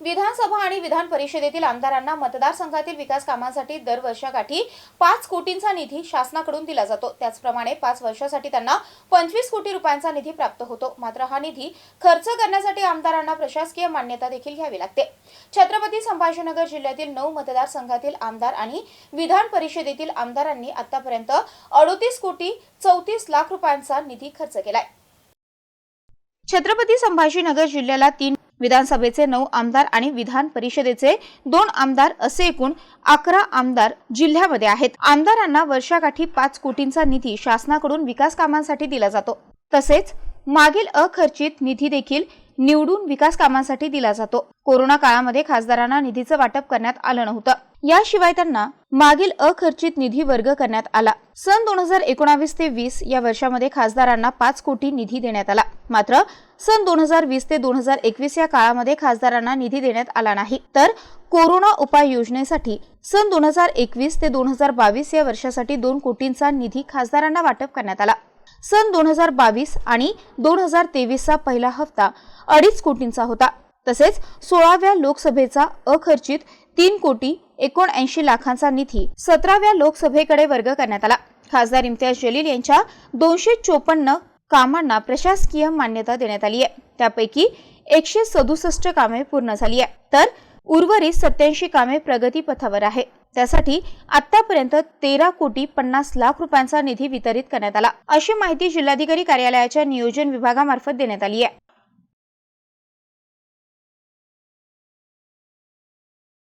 विधानसभा आणि विधान परिषदेतील आमदारांना मतदारसंघातील विकास कामांसाठी दरवर्षाकाठी पाच कोटींचा निधी शासनाकडून दिला जातो. त्याचप्रमाणे पाच वर्षासाठी त्यांना पंचवीस कोटी रुपयांचा निधी प्राप्त होतो. मात्र हा निधी खर्च करण्यासाठी आमदारांना प्रशासकीय मान्यता देखील घ्यावी लागते. छत्रपती संभाजीनगर जिल्ह्यातील नऊ मतदारसंघातील आमदार आणि विधान परिषदेतील आमदारांनी आतापर्यंत अडोतीस कोटी चौतीस लाख रुपयांचा निधी खर्च केलाय. छत्रपती संभाजीनगर जिल्ह्याला तीन विधानसभेचे नऊ आमदार आणि विधान परिषदेचे दोन आमदार असे एकूण अकरा आमदार जिल्ह्यामध्ये आहेत. आमदारांना वर्षाकाठी पाच कोटींचा निधी शासनाकडून विकास कामांसाठी दिला जातो. तसेच मागील अखर्चित निधी देखील निवडून विकास कामांसाठी दिला जातो. कोरोना काळामध्ये खासदारांना निधीचं वाटप करण्यात आलं नव्हतं. याशिवाय त्यांना मागील अखर्चित निधी वर्ग करण्यात आला. सन दोन हजार एकोणावीस ते वीस या वर्षामध्ये खासदारांना पाच कोटी निधी देण्यात आला. मात्र सन दोन हजार वीस ते दोन हजार एकवीस या काळामध्ये खासदारांना निधी देण्यात आला नाही. तर कोरोना उपाय योजनेसाठी सन दोन हजार एकवीस ते दोन हजार बावीस या वर्षासाठी दोन कोटींचा निधी खासदारांना वाटप करण्यात आला. सन दोन हजार बावीस आणि दोन हजार तेवीसचा पहिला हप्ता अडीच कोटींचा होता. तसेच सोळाव्या लोकसभेचा अखर्चित तीन कोटी एकोणऐंशी लाखांचा निधी सतराव्या लोकसभेकडे वर्ग करण्यात आला. खासदार इम्तियाज जलील यांच्या दोनशे चोपन्न कामांना प्रशासकीय मान्यता देण्यात आली आहे. त्यापैकी एकशे सदुसष्ट कामे पूर्ण झाली आहे तर उर्वरित सत्याऐंशी कामे प्रगतीपथावर आहे त्यासाठी आतापर्यंत तेरा कोटी पन्नास लाख रुपयांचा निधी वितरित करण्यात आला. अशी माहिती जिल्हाधिकारी कार्यालयाच्या नियोजन विभागामार्फत देण्यात आली आहे.